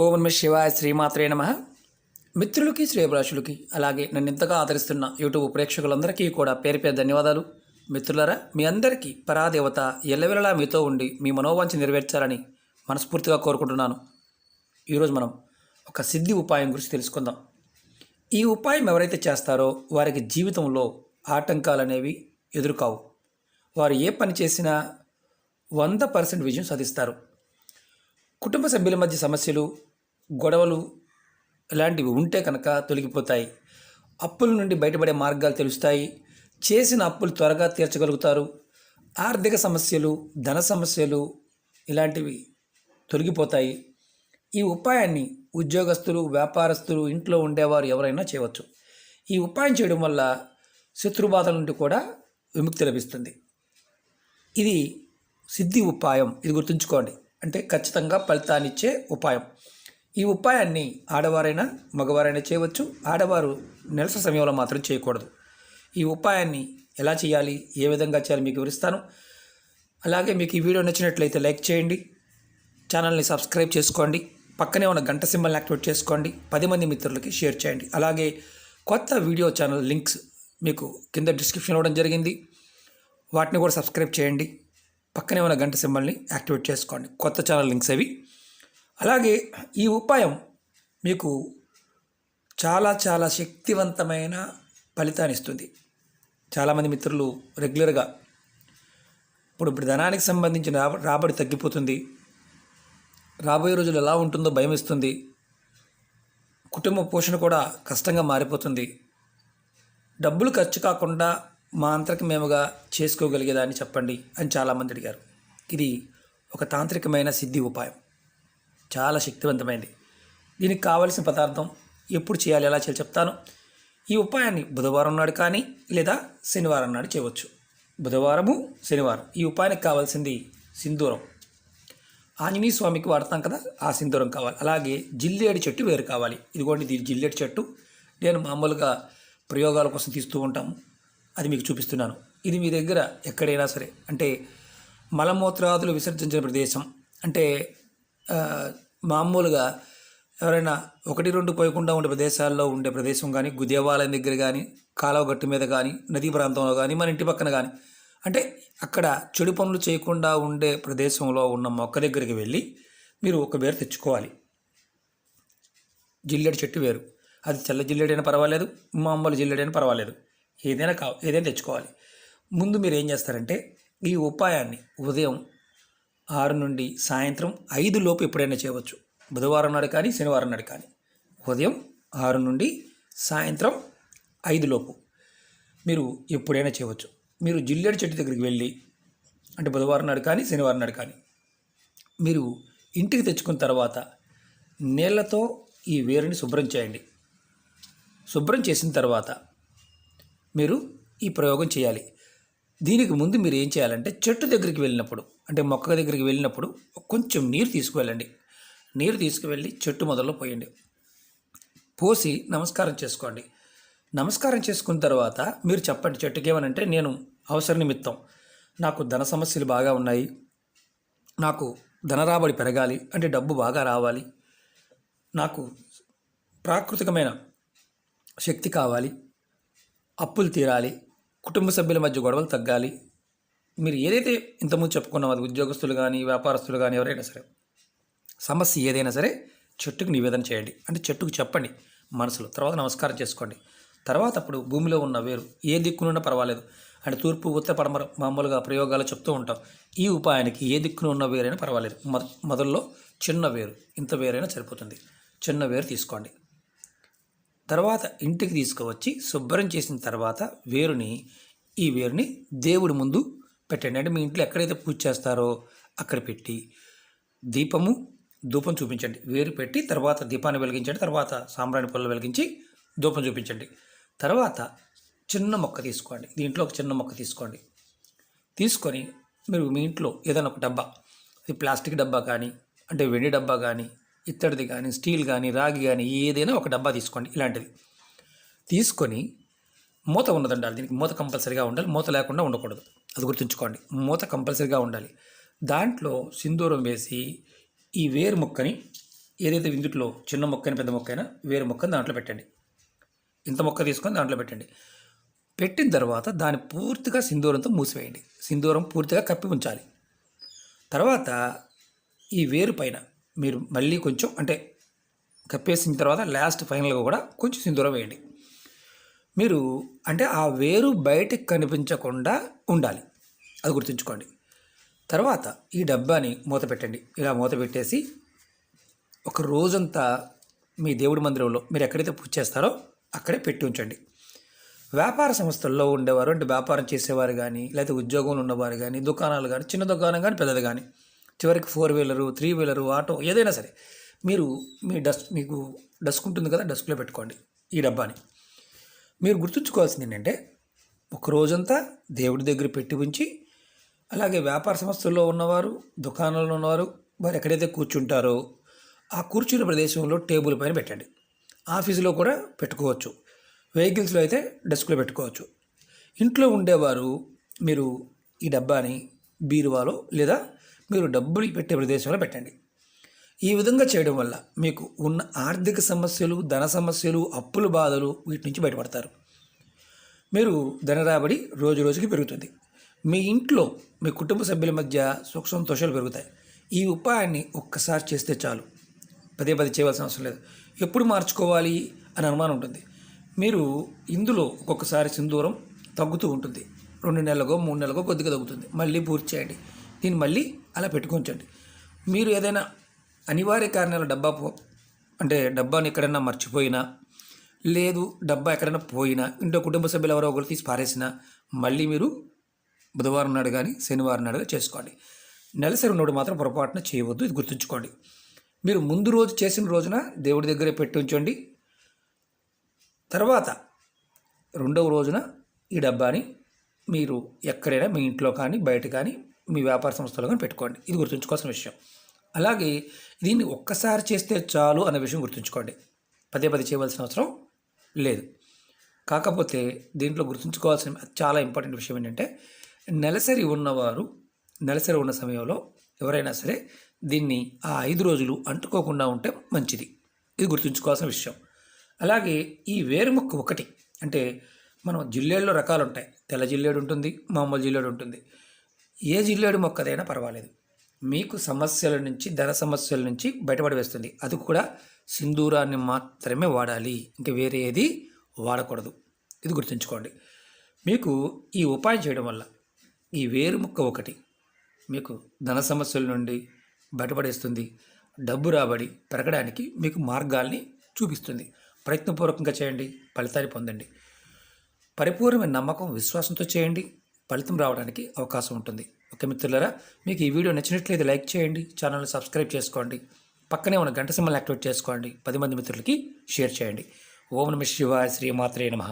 ఓం నమ శివాయ శ్రీమాత్రే నమ. మిత్రులకి శ్రేయభిలాషులకి అలాగే నన్ను ఇంతగా ఆదరిస్తున్న యూట్యూబ్ ప్రేక్షకులందరికీ కూడా పేరు పేరు ధన్యవాదాలు. మిత్రులారా మీ అందరికీ పరాదేవత ఎల్లవెల్లలా మీతో ఉండి మీ మనోవాంఛ నెరవేర్చాలని మనస్ఫూర్తిగా కోరుకుంటున్నాను. ఈరోజు మనం ఒక సిద్ధి ఉపాయం గురించి తెలుసుకుందాం. ఈ ఉపాయం ఎవరైతే చేస్తారో వారికి జీవితంలో ఆటంకాలు అనేవి ఎదురుకావు. వారు ఏ పని చేసినా వంద పర్సెంట్ విజయం సాధిస్తారు. కుటుంబ సభ్యుల మధ్య సమస్యలు గొడవలు ఇలాంటివి ఉంటే కనుక తొలగిపోతాయి. అప్పుల నుండి బయటపడే మార్గాలు తెలుస్తాయి. చేసిన అప్పులు త్వరగా తీర్చగలుగుతారు. ఆర్థిక సమస్యలు ధన సమస్యలు ఇలాంటివి తొలగిపోతాయి. ఈ ఉపాయాన్ని ఉద్యోగస్తులు వ్యాపారస్తులు ఇంట్లో ఉండేవారు ఎవరైనా చేయవచ్చు. ఈ ఉపాయం చేయడం వల్ల శత్రుబాధల నుండి కూడా విముక్తి లభిస్తుంది. ఇది సిద్ధి ఉపాయం. ఇది గుర్తుంచుకోండి. అంటే ఖచ్చితంగా ఫలితాన్నిచ్చే ఉపాయం. ఈ ఉపాయాన్ని ఆడవారైనా మగవారైనా చేయవచ్చు. ఆడవారు నెలస సమయంలో మాత్రం చేయకూడదు. ఈ ఉపాయాన్ని ఎలా చేయాలి? ఏ విధంగా చేయాలి మీకు వివరిస్తాను. అలాగే మీకు ఈ వీడియో నచ్చినట్లయితే లైక్ చేయండి. ఛానల్ని సబ్స్క్రైబ్ చేసుకోండి. పక్కనే ఉన్న గంట సింబల్ని యాక్టివేట్ చేసుకోండి. పది మంది మిత్రులకి షేర్ చేయండి. అలాగే కొత్త వీడియో ఛానల్ లింక్స్ మీకు కింద డిస్క్రిప్షన్ ఇవ్వడం జరిగింది. వాటిని కూడా సబ్స్క్రైబ్ చేయండి. పక్కనే ఉన్న గంట సింబల్ని యాక్టివేట్ చేసుకోండి. కొత్త ఛానల్ లింక్స్ అవి అలాగే ఈ ఉపాయం మీకు చాలా చాలా శక్తివంతమైన ఫలితాన్ని ఇస్తుంది. చాలామంది మిత్రులు రెగ్యులర్గా ఇప్పుడు ఇప్పుడు ధనానికి సంబంధించిన రాబడి తగ్గిపోతుంది. రాబోయే రోజులు ఎలా ఉంటుందో భయం ఇస్తుంది కుటుంబ పోషణ కూడా కష్టంగా మారిపోతుంది. డబ్బులు ఖర్చు కాకుండా మా అంతరికి మేముగా చేసుకోగలిగేదాన్ని చెప్పండి అని చాలామంది అడిగారు. ఇది ఒక తాంత్రికమైన సిద్ధి ఉపాయం. చాలా శక్తివంతమైంది. దీనికి కావలసిన పదార్థం ఎప్పుడు చేయాలి ఎలా చేయాలి చెప్తాను. ఈ ఉపాయాన్ని బుధవారం నాడు కానీ లేదా శనివారం నాడు చేయవచ్చు. బుధవారము శనివారం. ఈ ఉపాయానికి కావాల్సింది సింధూరం. ఆంజనేయ స్వామికి వాడతాం కదా ఆ సింధూరం కావాలి. అలాగే జిల్లేడు చెట్టు వేరు కావాలి. ఇదిగోండి ఇది జిల్లేడు చెట్టు. నేను మామూలుగా ప్రయోగాల కోసం తీస్తూ ఉంటాము. అది మీకు చూపిస్తున్నాను. ఇది మీ దగ్గర ఎక్కడైనా సరే అంటే మలమూత్రాదులు విసర్జించిన ప్రదేశం. అంటే మామూలుగా ఎవరైనా ఒకటి రెండు పోయకుండా ఉండే ప్రదేశాల్లో ఉండే ప్రదేశం కానీ గు- దేవాలయం దగ్గర కానీ కాలువ గట్టు మీద కానీ నదీ ప్రాంతంలో కానీ మన ఇంటి పక్కన కానీ అంటే అక్కడ చెడు పనులు చేయకుండా ఉండే ప్రదేశంలో ఉన్న మొక్క దగ్గరికి వెళ్ళి మీరు ఒక వేరు తెచ్చుకోవాలి. జిల్లెడు చెట్టు వేరు. అది తెల్ల జిల్లెడైనా పర్వాలేదు మామూలు జిల్లెడైనా పర్వాలేదు. ఏదైనా కా ఏదైనా తెచ్చుకోవాలి. ముందు మీరు ఏం చేస్తారంటే ఈ ఉపాయాన్ని ఉదయం ఆరు నుండి సాయంత్రం ఐదు లోపు ఎప్పుడైనా చేయవచ్చు. బుధవారం నాడు కానీ శనివారం నాడు కానీ. ఉదయం ఆరు నుండి సాయంత్రం ఐదు లోపు మీరు ఎప్పుడైనా చేయవచ్చు. మీరు జిల్లేడు చెట్టు దగ్గరికి వెళ్ళి అంటే బుధవారం నాడు కానీ శనివారం నాడు కానీ మీరు ఇంటికి తెచ్చుకున్న తర్వాత నీళ్ళతో ఈ వేరుని శుభ్రం చేయండి. శుభ్రం చేసిన తర్వాత మీరు ఈ ప్రయోగం చేయాలి. దీనికి ముందు మీరు ఏం చేయాలంటే చెట్టు దగ్గరికి వెళ్ళినప్పుడు అంటే మొక్క దగ్గరికి వెళ్ళినప్పుడు కొంచెం నీరు తీసుకువెళ్ళండి. నీరు తీసుకువెళ్ళి చెట్టు మొదల్లో పోయండి. పోసి నమస్కారం చేసుకోండి. నమస్కారం చేసుకున్న తర్వాత మీరు చెప్పండి చెట్టుకి ఏమనంటే నేను అవసర నిమిత్తం. నాకు ధన సమస్యలు బాగా ఉన్నాయి. నాకు ధన రాబడి పెరగాలి. అంటే డబ్బు బాగా రావాలి. నాకు ప్రాకృతికమైన శక్తి కావాలి. అప్పులు తీరాలి. కుటుంబ సభ్యుల మధ్య గొడవలు తగ్గాలి. మీరు ఏదైతే ఇంతకుముందు చెప్పుకున్నాం అది ఉద్యోగస్తులు కానీ వ్యాపారస్తులు కానీ ఎవరైనా సరే సమస్య ఏదైనా సరే చెట్టుకు నివేదన చేయండి. అంటే చెట్టుకు చెప్పండి మనసులో. తర్వాత నమస్కారం చేసుకోండి. తర్వాత అప్పుడు భూమిలో ఉన్న వేరు ఏ దిక్కునున్నా పర్వాలేదు. అంటే తూర్పు ఉత్తర పడమర మామూలుగా ప్రయోగాలు చెప్తూ ఉంటాం. ఈ ఉపాయానికి ఏ దిక్కున ఉన్న వేరైనా పర్వాలేదు. మొద మొదల్లో చిన్న వేరు ఇంత వేరైనా సరిపోతుంది. చిన్న వేరు తీసుకోండి. తర్వాత ఇంటికి తీసుకువచ్చి శుభ్రం చేసిన తర్వాత వేరుని ఈ వేరుని దేవుడి ముందు పెట్టండి. అంటే మీ ఇంట్లో ఎక్కడైతే పూజ చేస్తారో అక్కడ పెట్టి దీపము ధూపం చూపించండి. వేరు పెట్టి తర్వాత దీపాన్ని వెలిగించండి. తర్వాత సాంబ్రాణి పళ్ళు వెలిగించి ధూపం చూపించండి. తర్వాత చిన్న మొక్క తీసుకోండి. దీంట్లో ఒక చిన్న మొక్క తీసుకోండి. తీసుకొని మీరు మీ ఇంట్లో ఏదైనా ఒక డబ్బా అది ప్లాస్టిక్ డబ్బా కానీ అంటే వెండి డబ్బా కానీ ఇత్తడిది కానీ స్టీల్ కానీ రాగి కానీ ఏదైనా ఒక డబ్బా తీసుకోండి ఇలాంటిది. తీసుకొని మూత ఉన్నదండాలి. దీనికి మూత కంపల్సరీగా ఉండాలి. మూత లేకుండా ఉండకూడదు. అది గుర్తుంచుకోండి. మూత కంపల్సరీగా ఉండాలి. దాంట్లో సింధూరం వేసి ఈ వేరు ముక్కని ఏదైతే విందుట్లో చిన్న ముక్కని పెద్ద ముక్కైనా వేరు ముక్కని దాంట్లో పెట్టండి. ఇంత మొక్క తీసుకొని దాంట్లో పెట్టండి. పెట్టిన తర్వాత దాన్ని పూర్తిగా సింధూరంతో మూసివేయండి. సింధూరం పూర్తిగా కప్పి ఉంచాలి. తర్వాత ఈ వేరు పైన మీరు మళ్ళీ కొంచెం అంటే కప్పేసిన తర్వాత లాస్ట్ ఫైనల్గా కూడా కొంచెం సింధూరం వేయండి. మీరు అంటే ఆ వేరు బయటకు కనిపించకుండా ఉండాలి. అది గుర్తుంచుకోండి. తర్వాత ఈ డబ్బాని మూత పెట్టండి. ఇలా మూత పెట్టేసి ఒక రోజంతా మీ దేవుడి మందిరంలో మీరు ఎక్కడైతే పూజ చేస్తారో అక్కడే పెట్టి ఉంచండి. వ్యాపార సంస్థల్లో ఉండేవారు అంటే వ్యాపారం చేసేవారు కానీ లేకపోతే ఉద్యోగంలో ఉన్నవారు కానీ దుకాణాలు కానీ చిన్న దుకాణం కానీ పెద్దది కానీ చివరికి four wheeler three wheeler auto ఏదైనా సరే మీరు మీ డస్ట్ మీకు డస్క్ ఉంటుంది కదా డస్క్లో పెట్టుకోండి ఈ డబ్బాని. మీరు గుర్తుంచుకోవాల్సింది ఏంటంటే ఒక రోజంతా దేవుడి దగ్గర పెట్టి ఉంచి అలాగే వ్యాపార సంస్థల్లో ఉన్నవారు దుకాణంలో ఉన్నవారు వారు ఎక్కడైతే కూర్చుంటారో ఆ కూర్చున్న ప్రదేశంలో టేబుల్ పైన పెట్టండి. ఆఫీసులో కూడా పెట్టుకోవచ్చు. వెహికల్స్లో అయితే డెస్క్లో పెట్టుకోవచ్చు. ఇంట్లో ఉండేవారు మీరు ఈ డబ్బాని బీరువాలో లేదా మీరు డబ్బులు పెట్టే ప్రదేశంలో పెట్టండి. ఈ విధంగా చేయడం వల్ల మీకు ఉన్న ఆర్థిక సమస్యలు ధన సమస్యలు అప్పుల బాధలు వీటి నుంచి బయటపడతారు. మీరు ధన రాబడి రోజు రోజుకి పెరుగుతుంది. మీ ఇంట్లో మీ కుటుంబ సభ్యుల మధ్య సుఖ సంతోషాలు పెరుగుతాయి. ఈ ఉపాయాన్ని ఒక్కసారి చేస్తే చాలు. పదే పదే చేయవలసిన అవసరం లేదు. ఎప్పుడు మార్చుకోవాలి అని అనుమానం ఉంటుంది. మీరు ఇందులో ఒక్కొక్కసారి సింధూరం తగ్గుతూ ఉంటుంది. రెండు నెలలకో మూడు నెలలకో కొద్దిగా తగ్గుతుంది. మళ్ళీ పూర్తి చేయండి. దీన్ని మళ్ళీ అలా పెట్టుకుంచండి. మీరు ఏదైనా అనివార్య కారణాల డబ్బా పో అంటే డబ్బాని ఎక్కడైనా మర్చిపోయినా లేదు డబ్బా ఎక్కడైనా పోయినా ఇంట్లో కుటుంబ సభ్యులు ఎవరో ఒకరు తీసి పారేసినా మళ్ళీ మీరు బుధవారం నాడు కానీ శనివారం నాడు చేసుకోండి. నెలసరి నోడు మాత్రం పొరపాటున చేయవద్దు ఇది గుర్తుంచుకోండి. మీరు ముందు రోజు చేసిన రోజున దేవుడి దగ్గరే పెట్టి ఉంచండి. తర్వాత రెండవ రోజున ఈ డబ్బాని మీరు ఎక్కడైనా మీ ఇంట్లో కానీ బయట కానీ మీ వ్యాపార సంస్థలో కానీ పెట్టుకోండి. ఇది గుర్తుంచుకోవాల్సిన విషయం. అలాగే దీన్ని ఒక్కసారి చేస్తే చాలు అనే విషయం గుర్తుంచుకోండి. పదే పదే చేయవలసిన అవసరం లేదు. కాకపోతే దీంట్లో గుర్తుంచుకోవాల్సిన చాలా ఇంపార్టెంట్ విషయం ఏంటంటే నెలసరి ఉన్నవారు నెలసరి ఉన్న సమయంలో ఎవరైనా సరే దీన్ని ఆ ఐదు రోజులు అంటుకోకుండా ఉంటే మంచిది. ఇది గుర్తుంచుకోవాల్సిన విషయం. అలాగే ఈ వేరు మొక్క ఒకటి అంటే మనం జిల్లేడులో రకాలు ఉంటాయి తెల్ల జిల్లేడు ఉంటుంది మామూలు జిల్లేడు ఉంటుంది. ఏ జిల్లేడు మొక్కదైనా పర్వాలేదు. మీకు సమస్యల నుంచి ధన సమస్యల నుంచి బయటపడి వేస్తుంది. అది కూడా సింధూరాన్ని మాత్రమే వాడాలి. ఇంకా వేరే ఏది వాడకూడదు. ఇది గుర్తుంచుకోండి. మీకు ఈ ఉపాయం చేయడం వల్ల ఈ వేరు ముక్క ఒకటి మీకు ధన సమస్యల నుండి బయటపడేస్తుంది. డబ్బు రాబడి పెరగడానికి మీకు మార్గాల్ని చూపిస్తుంది. ప్రయత్నపూర్వకంగా చేయండి. ఫలితాన్ని పొందండి. పరిపూర్ణమైన నమ్మకం విశ్వాసంతో చేయండి. ఫలితం రావడానికి అవకాశం ఉంటుంది. ఓకే మిత్రులారా మీకు ఈ వీడియో నచ్చినట్లయితే లైక్ చేయండి ఛానల్ని సబ్స్క్రైబ్ చేసుకోండి పక్కనే ఉన్న గంట సింబల్ యాక్టివేట్ చేసుకోండి పది మంది మిత్రులకి షేర్ చేయండి. ఓం నమ శివాయ శ్రీమాత్రే నమ.